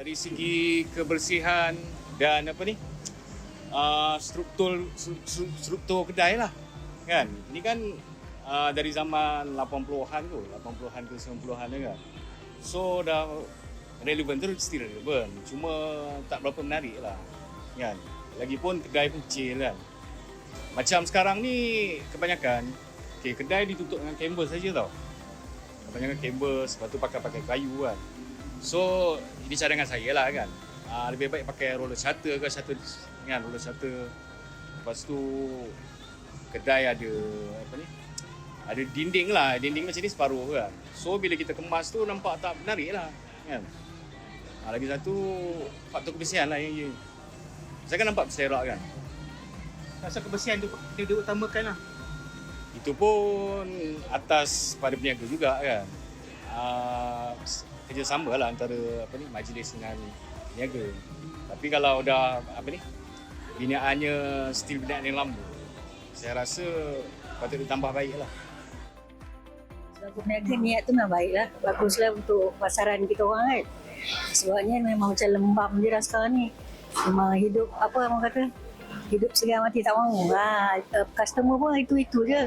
dari segi kebersihan dan apa ni uh, struktur stru- stru- struktur kedai lah kan? Ini kan uh, dari zaman 80-an tu 80-an ke 90-an kan? So dah relevan tu still relevan. Cuma tak berapa menarik lah kan? Lagipun kedai pun kecil kan? Macam sekarang ni kebanyakan okay, kedai ditutup dengan canvas saja tau. Kebanyakan canvas lepas tu pakai-pakai kayu kan so ini cadangan saya lah kan. Uh, lebih baik pakai roller shutter ke shutter kan roller shutter lepas tu kedai ada apa ni? Ada dinding lah. Dinding macam ni separuh kan. So bila kita kemas tu nampak tak menarik lah kan. Uh, lagi satu faktor kebersihan lah yang yang- saya kan nampak berserak kan? Rasa kebersihan tu dia diutamakan lah. Itu pun atas pada peniaga juga kan. Uh, kerjasama lah antara apa ni majlis dengan peniaga. Tapi kalau dah apa ni binaannya stil binaan yang lama, saya rasa patut ditambah baik lah. Selaku peniaga niat tu memang baik lah. Baguslah untuk pasaran kita orang kan. Sebabnya memang macam lembab je dah sekarang ni. Memang hidup apa orang kata hidup segar mati tak mahu. Ha, uh, customer pun itu-itu je.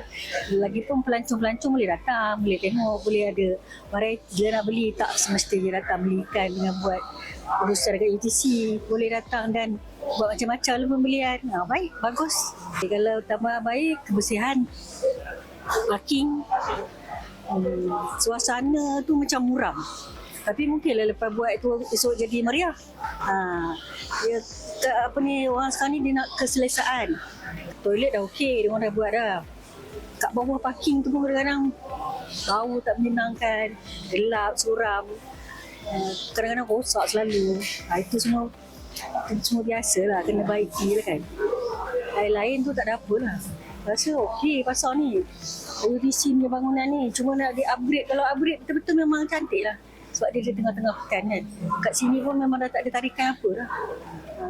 Lagipun pelancong-pelancong boleh datang, boleh tengok, boleh ada variety dia nak beli tak semesti dia datang beli ikan dengan buat urusan dekat UTC. Boleh datang dan buat macam-macam lah pembelian. Ha, baik, bagus. Jadi, kalau tambah baik, kebersihan, parking, hmm, suasana tu macam muram. Tapi mungkinlah lepas buat tu esok jadi meriah. Ha, dia tak, apa ni orang sekarang ni dia nak keselesaan. Toilet dah okey, dia orang dah buat dah. Kat bawah parking tu pun kadang-kadang bau tak menyenangkan, gelap, suram. Uh, kadang-kadang rosak selalu. Ha, itu semua itu semua biasa lah, kena baiki lah kan. Lain-lain tu tak ada apa lah. Rasa okey pasar ni. UDC punya bangunan ni cuma nak di upgrade kalau upgrade betul-betul memang cantik lah sebab dia di tengah-tengah pekan kan. Kat sini pun memang dah tak ada tarikan apa lah ha.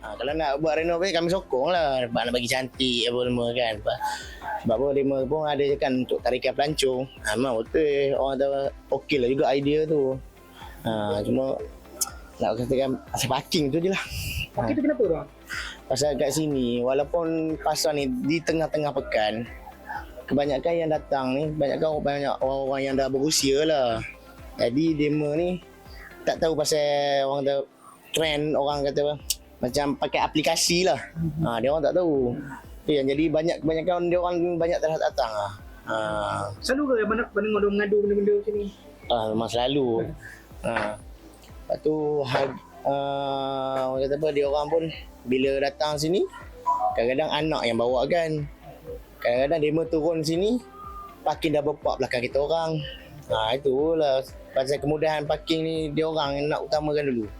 Ha, kalau nak buat renovate kami sokong lah. Sebab nak bagi cantik apa semua kan. Sebab, sebab apa dia pun ada je kan untuk tarikan pelancong. Ha, memang betul. Orang kata okey lah juga idea tu. Ha, cuma nak katakan pasal parking tu je lah. Parking tu kenapa bang? pasal kat sini walaupun pasar ni di tengah-tengah pekan kebanyakan yang datang ni kebanyakan orang banyak orang-orang yang dah berusia lah. Jadi demo ni tak tahu pasal orang kata trend orang kata apa macam pakai aplikasi lah. Ha, dia orang tak tahu. Tu yang jadi banyak kebanyakan dia orang banyak tak datang lah. Ha, Selalu ke mana pendengar mengadu benda-benda macam ni? ah, memang selalu. Ha. Lepas tu uh, orang kata apa dia orang pun bila datang sini kadang-kadang anak yang bawa kan. Kadang-kadang demo turun sini parking dah berpak belakang kita orang. Ha, itulah pasal kemudahan parking ni dia orang nak utamakan dulu